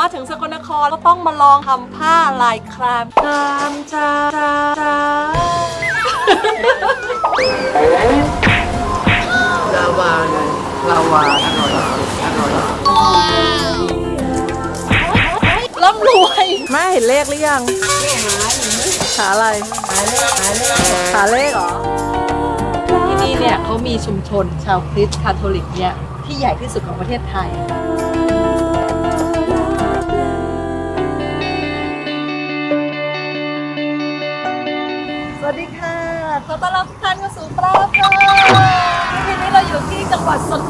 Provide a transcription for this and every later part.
มาถึงสกลนครก็ต้องมาลองทำผ้าลายครามครามจ้าจ้าจ้าลาวาไงลาวาอร่อยอร่อยร่ำรวยแม่เห็นเลขหรือยัง หาอะไรหาเลขหาเลขเหรอ ที่นี่เนี่ยเขามีชุมชนชาวคริสต์คาทอลิกเนี่ยที่ใหญ่ที่สุดของประเทศไทย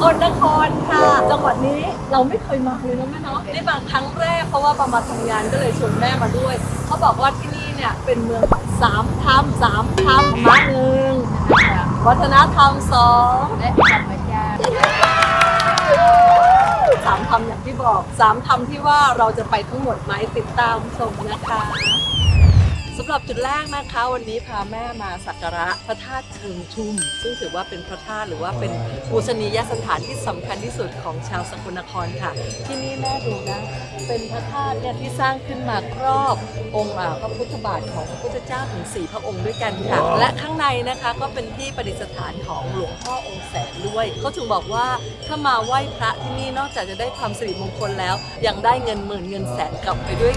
กลนครค่ะ จังหวัดนี้เราไม่เคยมาเลยนะแม่เนาะนี่มาครั้งแรกเพราะว่าประมาทำงานก็เลยชวนแม่มาด้วย เขาบอกว่าที่นี่เนี่ยเป็นเมืองของสามธรรมสามธรรมมาหนึ่งวัฒนธรรมสองและธรรมชาติสามคำอย่างที่บอกสามคำที่ว่าเราจะไปทั้งหมดไหมติดตามชมนะคะ สำหรับจุดแรกนะคะ วันนี้พาแม่มาสักการะพระธาตุเชิงชุม ซึ่งถือว่าเป็นพระธาตุหรือว่าเป็นปูชนียสถานที่สำคัญที่สุดของชาวสกลนครค่ะ ที่นี่แม่ดูนะเป็นพระธาตุเนี่ยที่สร้างขึ้นมาครอบองค์อ่าพระพุทธบาทของพระพุทธเจ้าถึงสี่พระองค์ด้วยกันค่ะ และข้างในนะคะก็เป็นที่ประดิษฐานของหลวงพ่อองค์แสนด้วยเขาถึงบอกว่าถ้ามาไหว้พระที่นี่นอกจากจะได้ความสิริมงคลแล้ว ยังได้เงินหมื่นเงินแสนกลับไปด้วย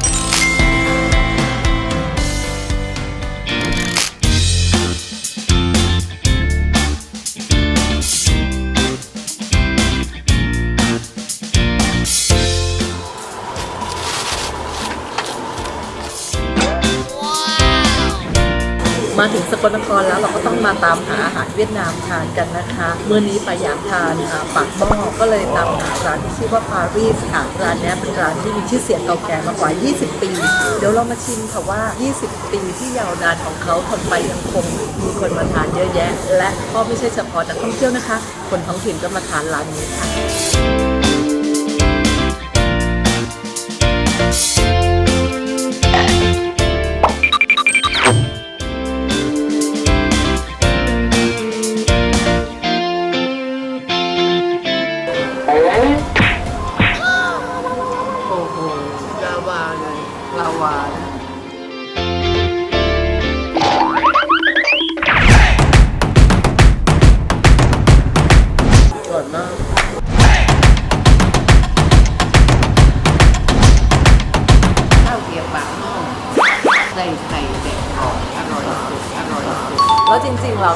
ลนครแล้วเราก็ต้องมาตามหาอาหารเวียดนามทานกันนะคะเมื่อนี้ไปอยากทานปากหม้อก็เลยตามหาร้านที่ชื่อว่าปารีสค่ะร้านนี้เป็นร้านที่มีชื่อเสียงเก่าแก่มากว่า 20 ปี เดี๋ยวเรามาชิมค่ะว่า 20 ปีที่ยาวนานของเขาทนไปยังคงมีคนมาทานเยอะแยะ และก็ไม่ใช่เฉพาะนักท่องเที่ยวนะคะ คนท้องถิ่นก็มาทานร้านนี้ค่ะ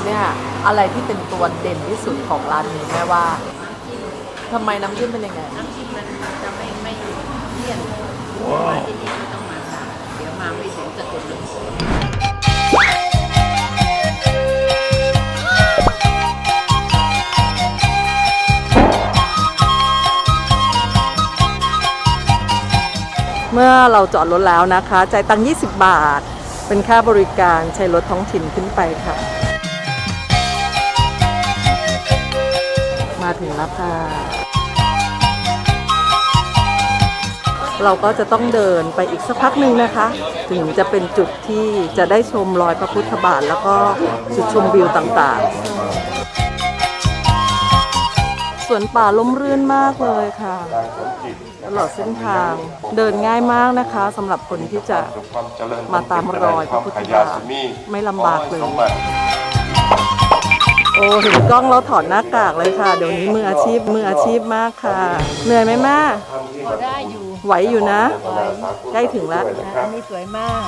เราเนี่ยอะไรที่เป็นตัวเด่นที่สุดของร้านนี้แม่ว่าทำไมน้ำจิ้มเป็นยังไง น้ำจิ้มมันจะไม่ไม่เลี่ยนมาที่นี่ก็ต้องมาสั่งเดี๋ยวมาไม่ถึงสกุลนครเมื่อเราจอดรถแล้วนะคะ จ่ายตังค์ 20 บาท เป็นค่าบริการใช้รถท้องถิ่นขึ้นไปค่ะ ถึงแล้วค่ะ เราก็จะต้องเดินไปอีกสักพักหนึ่งนะคะ ถึงจะเป็นจุดที่จะได้ชมรอยพระพุทธบาทแล้วก็จุดชมวิวต่างๆ สวนป่าล่มรื่นมากเลยค่ะตลอดเส้นทางเดินง่ายมากนะคะสำหรับคนที่จะมาตามรอยพระพุทธบาทไม่ลำบากเลย โอ้เห็นกล้องแล้วถอดหน้ากากเลยค่ะ เดี๋ยวนี้มืออาชีพมืออาชีพมากค่ะ เหนื่อยไหมแม่พอได้อยู่ไหวอยู่นะ ใกล้ถึงแล้วนะอันนี้สวยมาก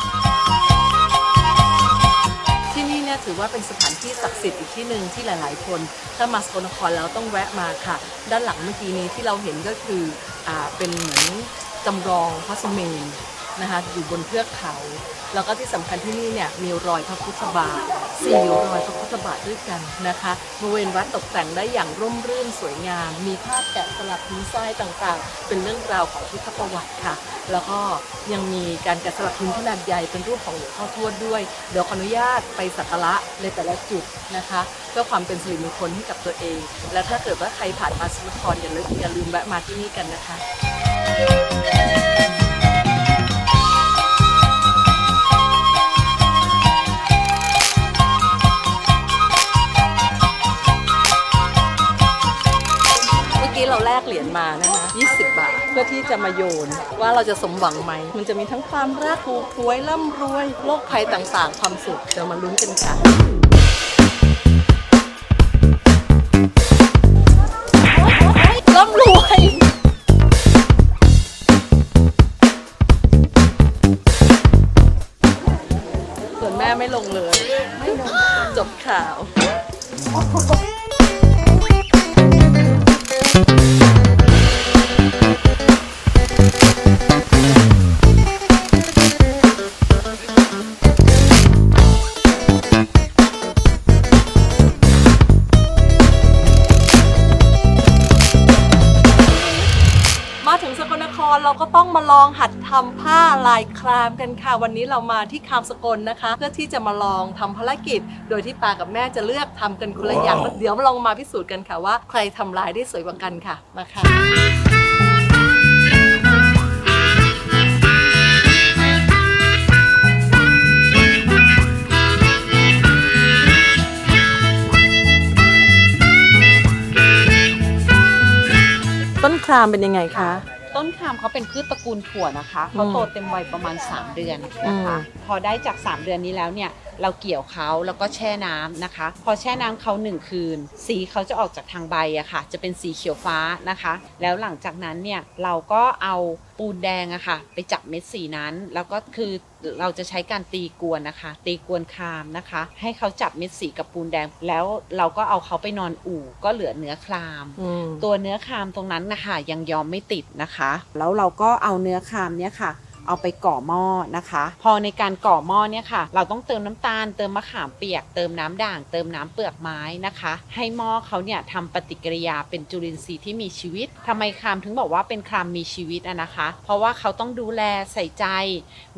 ที่นี่เนี่ยถือว่าเป็นสถานที่ศักดิ์สิทธิ์อีกที่หนึ่งที่หลาย ๆ คน ถ้ามาสกลนครแล้วต้องแวะมาค่ะ ด้านหลังเมื่อกี้นี้ที่เราเห็นก็คืออ่าเป็นเหมือนจำลองพระสุเมน นะคะอยู่บนเทือกเขา แล้วก็ที่สำคัญที่นี่เนี่ยมีรอยพระพุทธบาทสี่รอยพระพุทธบาทด้วยกันนะคะบริเวณวัดตกแต่งได้อย่างร่มรื่นสวยงาม มีภาพแกะสลักหินทรายต่างๆ เป็นเรื่องราวของพุทธประวัติค่ะ แล้วก็ยังมีการแกะสลักหินขนาดใหญ่เป็นรูปของหลวงพ่อทวดด้วย เดี๋ยวขออนุญาตไปสักการะในแต่ละจุดนะคะ เพื่อความเป็นสิริมงคลให้กับตัวเอง และถ้าเกิดว่าใครผ่านมาสกลนครอย่าลืมอย่าลืมแวะมาที่นี่กันนะคะ พื่อที่จะมาโยน ว่าเราจะสมหวังไหม มันจะมีทั้งความรักถูกหวยร่ำรวยโรคภัยต่างๆ ความสุขเดี๋ยวมาลุ้นกันค่ะร่ำรวยส่วนแม่ไม่ลงเลย ไม่ลงจบข่าว เราก็ต้องมาลองหัดทำผ้าลายครามกันค่ะ วันนี้เรามาที่คามสกลนะคะ เพื่อที่จะมาลองทำภารกิจ โดยที่ปากับแม่จะเลือกทำกันคนละอย่างเดี๋ยวลองมาพิสูจน์กันค่ะว่า ใครทำลายได้สวยกว่ากันค่ะมาค่ะต้นครามเป็นยังไงคะ ต้นคามเขาเป็นพืชตระกูลถั่วนะคะเขาโตเต็มวัยประมาณ 3 เดือนนะคะอืมพอได้จาก 3 เดือนนี้แล้วเนี่ย เราเกี่ยวเขาแล้วก็แช่น้ำนะคะ พอแช่น้ำเขา1คืน สีเขาจะออกจากทางใบอะค่ะ จะเป็นสีเขียวฟ้านะคะ แล้วหลังจากนั้นเนี่ยเราก็เอา ปูนแดงอะค่ะ ไปจับเม็ดสีนั้น แล้วก็คือเราจะใช้การตีกวนนะคะ ตีกวนคามนะคะ ให้เขาจับเม็ดสีกับปูนแดง แล้วเราก็เอาเขาไปนอนอู่ ก็เหลือเนื้อคลามอืมตัวเนื้อคามตรงนั้นนะคะยังยอมไม่ติดนะคะ แล้วเราก็เอาเนื้อคามเนี่ยค่ะ เอาไปก่อหม้อนะคะ พอในการก่อหม้อเนี่ยค่ะ เราต้องเติมน้ำตาล เติมมะขามเปียก เติมน้ำด่าง เติมน้ำเปลือกไม้นะคะ ให้หม้อเขาเนี่ยทำปฏิกิริยาเป็นจุลินทรีย์ที่มีชีวิตทำไมคามถึงบอกว่าเป็นคามมีชีวิตอะนะคะ เพราะว่าเขาต้องดูแลใส่ใจ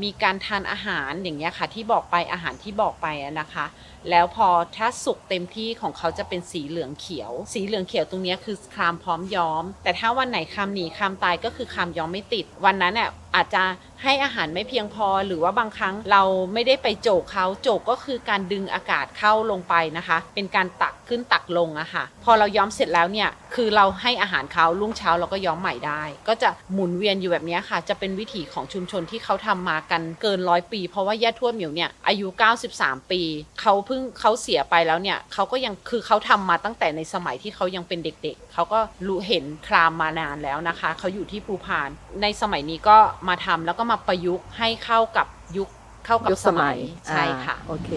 มีการทานอาหารอย่างเงี้ยค่ะ ที่บอกไปอาหารที่บอกไปอะนะคะ แล้วพอถ้าสุกเต็มที่ของเขาจะเป็นสีเหลืองเขียว สีเหลืองเขียวตรงนี้คือครามพร้อมย้อม แต่ถ้าวันไหนครามหนีครามตายก็คือครามย้อมไม่ติด วันนั้นเนี่ยอาจจะให้อาหารไม่เพียงพอ หรือว่าบางครั้งเราไม่ได้ไปโจกเขาโจกก็คือการดึงอากาศเข้าลงไปนะคะ เป็นการตักขึ้นตักลงอะค่ะ พอเราย้อมเสร็จแล้วเนี่ย คือเราให้อาหารเขารุ่งเช้าเราก็ย้อมใหม่ได้ ก็จะหมุนเวียนอยู่แบบเนี้ยค่ะ จะเป็นวิถีของชุมชนที่เขาทำมากันเกินร้อยปี เพราะว่าย่าทวดเหมียวเนี่ยอายุ 93 ปี เขาเพิ่งเขาเสียไปแล้วเนี่ยเขาก็ยังคือเขาทำมาตั้งแต่ในสมัยที่เขายังเป็นเด็กๆ เขาก็รู้เห็นครามมานานแล้วนะคะ เขาอยู่ที่ภูพาน ในสมัยนี้ก็มาทำแล้วก็มาประยุกต์ให้เข้ากับยุคเข้ากับยุคสสมัมัยยใช่ค่ะอ่าโอเค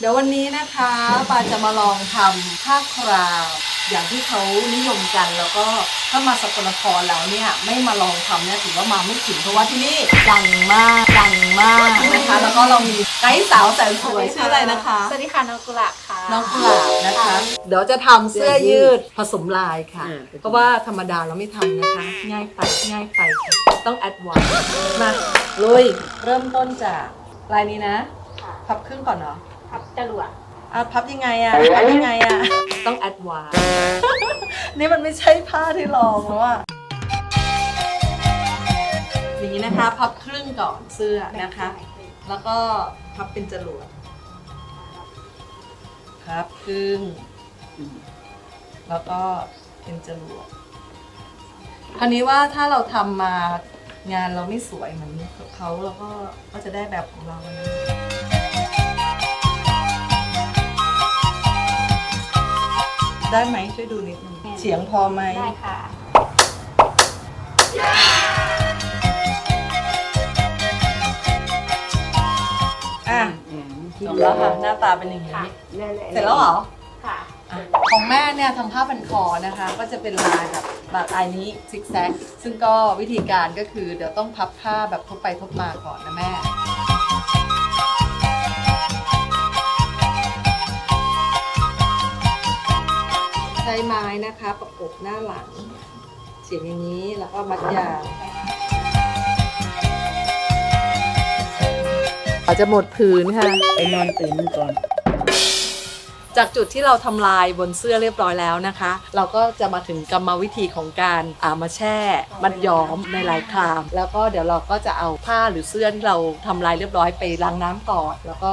เดี๋ยววันนี้นะคะปาจะมาลองทำผ้าคราวอย่างที่เขานิยมกันแล้วก็ถ้ามาสกลนครแล้วเนี่ยไม่มาลองทำเนี่ยถือว่ามาไม่ถึงเพราะว่าที่นี่ดังมากดังมากนะคะ แล้วก็เรามีไกด์สาวแสนสวยชื่ออะไรนะคะ สวัสดีค่ะน้องกุหลาบค่ะน้องกุหลาบนะคะ เดี๋ยวจะทำเสื้อยืดผสมลายค่ะอืมเพราะว่าธรรมดาเราไม่ทำนะคะ ง่ายไปง่ายไปค่ะต้องแอดวานซ์มาลุยเริ่มต้นจากลายนี้นะพับครึ่งก่อนเนาะ ครับจรวดอะพับยังไงอะพับยังไงอะ ต้องแอดวานซ์นี่มันไม่ใช่ผ้าที่ลองแล้วอะอย่างนี้นะคะ พับครึ่งก่อนเสื้อนะคะ แล้วก็พับเป็นจรวดพับครึ่ง แล้วก็เป็นจรวดคราวนี้ว่าถ้าเราทำมางานเราไม่สวยเหมือนเขาเราก็ก็จะได้แบบของเรานะ ได้ไหมช่วยดูนิดนึงเสียงพอไหมได้ค่ะ อะจบแล้วค่ะ หน้าตาเป็นอย่างนี้ เสร็จแล้วเหรอค่ะอะ ของแม่เนี่ยทำผ้าพันคอนะคะ ก็จะเป็นลายแบบแบบลายนี้ซิกแซก ซึ่งก็วิธีการก็คือเดี๋ยวต้องพับผ้าแบบทบไปทบมาก่อนนะแม่ ช้ไม้นะคะประกบหน้าหลังเสียบอย่างนี้แล้วก็มัดยาวอาจจะหมดผืนค่ะ ไปนอนตื่นก่อน จากจุดที่เราทำลายบนเสื้อเรียบร้อยแล้วนะคะ เราก็จะมาถึงกรรมวิธีของการอามาแช่ มัดย้อมในลายคราม แล้วก็เดี๋ยวเราก็จะเอาผ้าหรือเสื้อที่เราทำลายเรียบร้อยไปล้างน้ำก่อน แล้วก็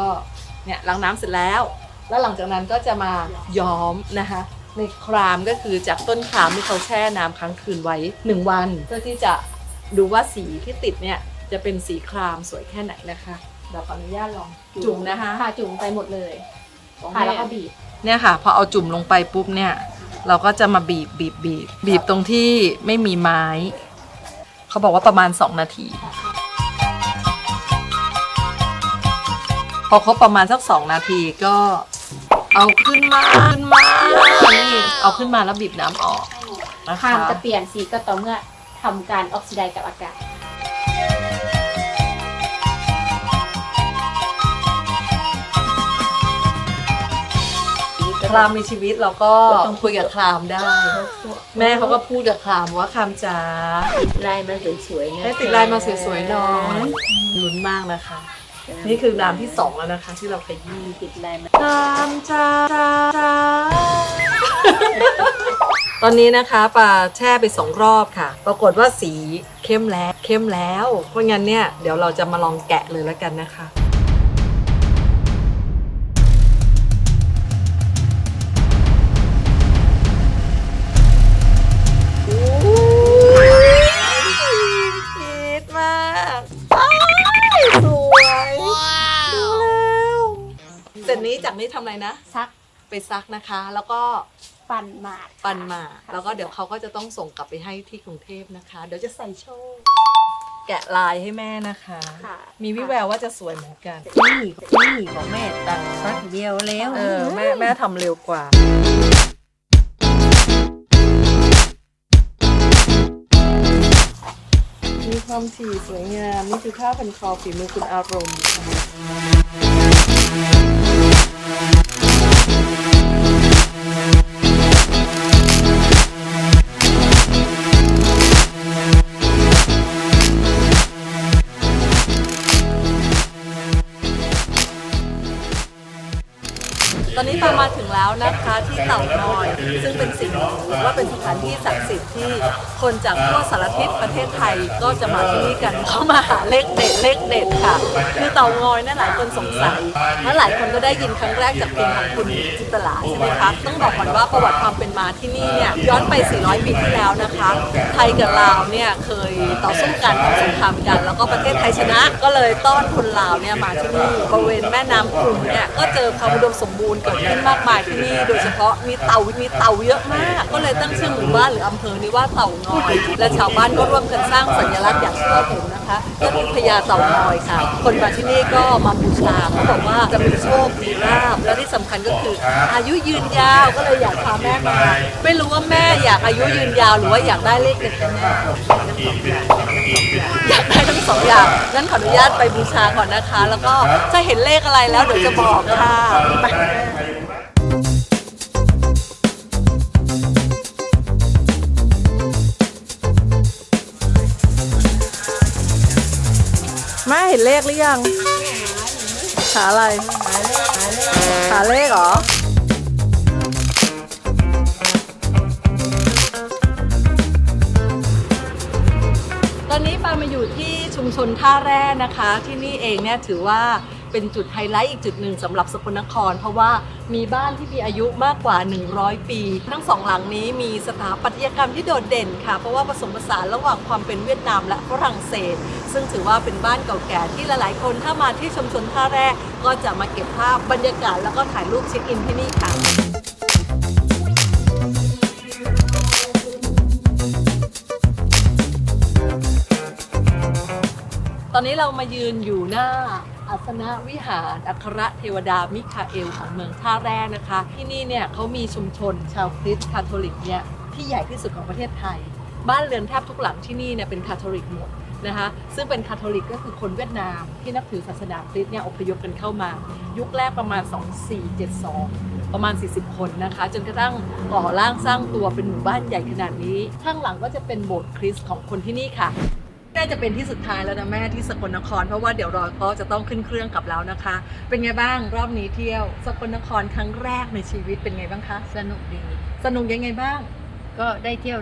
เนี่ยล้างน้ำเสร็จแล้ว แล้วหลังจากนั้นก็จะมาย้อมนะคะ ในครามก็คือจากต้นครามที่เขาแช่น้ำค้างคืนไว้ 1 วัน เพื่อที่จะดูว่าสีที่ติดเนี่ยจะเป็นสีครามสวยแค่ไหนนะคะเดี๋ยวขออนุญาตลองจุ่มนะคะค่ะจุ่มไปหมดเลยของค่ะแม่แล้วก็บีบเนี่ยค่ะพอเอาจุ่มลงไปปุ๊บเนี่ย เราก็จะมาบีบบีบบีบบีบตรงที่ไม่มีไม้ เขาบอกว่าประมาณ 2 นาที พอครบประมาณสัก 2 นาทีก็เอาขึ้นมาขึ้นมา นี่เอาขึ้นมาแล้วบีบน้ำออกนะคราคะมจะเปลี่ยนสีก็ต่อเมื่อทำการออกซิไดซ์กับอากาศ คลามมีชีวิตเราก็ต้องคุยกับคลามได้ แม่เขาก็พูดกับคลามว่าคลามจ๋าติดลายมาสวยๆนะให้ติดลายมาสวยๆหน่อยลุ้นมากนะคะ นี่คือน้ำที่สองแล้วนะคะ ที่เราขยี้ติดลายมาคลามจ้าจ๋าจ้าตอนนี้นะคะปลาแช่ไปสองรอบค่ะ ปรากฏว่าสีเข้มแล้วเข้มแล้ว เพราะงั้นเนี่ยเดี๋ยวเราจะมาลองแกะเลยแล้วกันนะคะ นี้จากนี้ทำอะไรนะ ซักไปซักนะคะ แล้วก็ปั่นหมาดปันมาแล้วก็เดี๋ยวเขาก็จะต้องส่งกลับไปให้ที่กรุงเทพนะคะ เดี๋ยวจะใส่โชว์ แกะลายให้แม่นะคะ ค่ะ มีวิแววว่าจะสวยเหมือนกัน นี่นี่ของแม่ตัดสักเดียวแล้วเออแม่แม่ทำเร็วกว่า มีความถี่สวยงาม นี่คือผ้าพันคอฝีมือคุณอารมณ์ ตอนนี้ปามา แล้วนะคะที่เต่างอย ซึ่งเป็นสิ่งหรือว่าเป็นสถานที่ศักดิ์สิทธิ์ที่คนจากทั่วสารทิศประเทศไทยก็จะมาที่นี่กันเข้ามาหาเลขเด็ดเลขเด็ดค่ะ คือเต่างอยนั่นหลายคนสงสัยและหลายคนก็ได้ยินครั้งแรกจากเพลงของคุณจิตลาใช่ไหมคะต้องบอกก่อนว่าประวัติความเป็นมาที่นี่เนี่ยย้อนไป 400 ปีที่แล้วนะคะ ไทยกับลาวเนี่ยเคยต่อสู้กันทำสงครามกัน แล้วก็ประเทศไทยชนะก็เลยต้อนคนลาวเนี่ยมาที่นี่บริเวณแม่น้ำกลุ่มเนี่ยก็เจอความอุดมสมบูรณ์เกิดขึ้นมากมายที่นี่โดยเฉพาะมีเต่ามีเต่าเยอะมาก ก็เลยตั้งชื่อหมู่บ้านหรืออำเภอนี้ว่าเต่างอย และชาวบ้านก็ร่วมกันสร้างสัญลักษณ์อย่างที่เราเห็นนะคะก็คือพญาเต่างอยค่ะ คนมาที่นี่ก็มาบูชาเขาบอกว่าจะมีโชคมีลาภและที่สำคัญก็คือ อายุยืนยาวก็เลยอยากพาแม่มาไม่รู้ว่าแม่อยากอายุยืนยาวหรือว่าอยากได้เลขเด็ดกันแน่อยากได้ทั้งสองอย่างงั้นขออนุญาตไปบูชาก่อนนะคะ แล้วก็จะเห็นเลขอะไรแล้วเดี๋ยวจะบอกค่ะ แม่เห็นเลขหรือยังหาอะไรหาเลขเหรอตอนนี้ปามาอยู่ที่ชุมชนท่าแร่นะคะ ที่นี่เองเนี่ยถือว่า เป็นจุดไฮไลท์อีกจุดหนึ่งสำหรับสกลนคร เพราะว่ามีบ้านที่มีอายุมากกว่า 100 ปี ทั้งสองหลังนี้มีสถาปัตยกรรมที่โดดเด่นค่ะ เพราะว่าผสมผสานระหว่างความเป็นเวียดนามและฝรั่งเศส ซึ่งถือว่าเป็นบ้านเก่าแก่ที่หลายๆ คนถ้ามาที่ชุมชนท่าแร่ก็จะมาเก็บภาพบรรยากาศแล้วก็ถ่ายรูปเช็คอินที่นี่ค่ะตอนนี้เรามายืนอยู่หน้า อาสนะวิหารอัครเทวดามิคาเอลของเมืองท่าแร่นะคะ ที่นี่เนี่ยเขามีชุมชนชาวคริสต์คาทอลิกเนี่ยที่ใหญ่ที่สุดของประเทศไทย บ้านเรือนแทบทุกหลังที่นี่เนี่ยเป็นคาทอลิกหมดนะคะซึ่งเป็นคาทอลิกก็คือคนเวียดนามที่นับถือศาสนาคริสต์เนี่ยอพยพกันเข้ามา ยุคแรกประมาณ 2472 ประมาณ 40 คนนะคะ จนกระทั่งก่อร่างสร้างตัวเป็นหมู่บ้านใหญ่ขนาดนี้ ข้างหลังก็จะเป็นโบสถ์คริสต์ของคนที่นี่ค่ะ น่าจะเป็นที่สุดท้ายแล้วนะแม่ที่สกลนคร เพราะว่าเดี๋ยวเราก็จะต้องขึ้นเครื่องกลับแล้วนะคะ เป็นไงบ้างรอบนี้เที่ยว สกลนครครั้งแรกในชีวิตเป็นไงบ้างคะสนุกดี สนุกยังไงบ้าง ก็ได้เที่ยว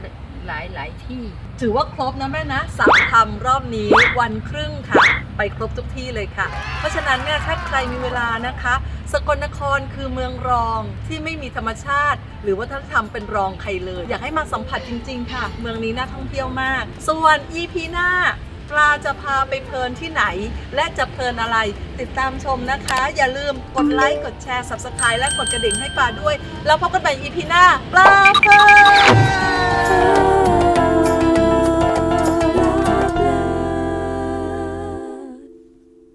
หลายหลายที่ ถือว่าครบนะแม่นะสั่งทำรอบนี้วันครึ่งค่ะ ไปครบทุกที่เลยค่ะ เพราะฉะนั้นเนี่ยถ้าใครมีเวลานะคะ สกลนครคือเมืองรองที่ไม่มีธรรมชาติ หรือวัฒนธรรมเป็นรองใครเลย อยากให้มาสัมผัสจริง ๆ ค่ะ เมืองนี้น่าท่องเที่ยวมาก ส่วน EP หน้าปลาจะพาไปเพลินที่ไหน และจะเพลินอะไร ติดตามชมนะคะ อย่าลืมกดไลค์กดแชร์ subscribe และกดกระดิ่งให้ปลาด้วย แล้วพบกันใหม่ EP หน้า ปลาเพลิน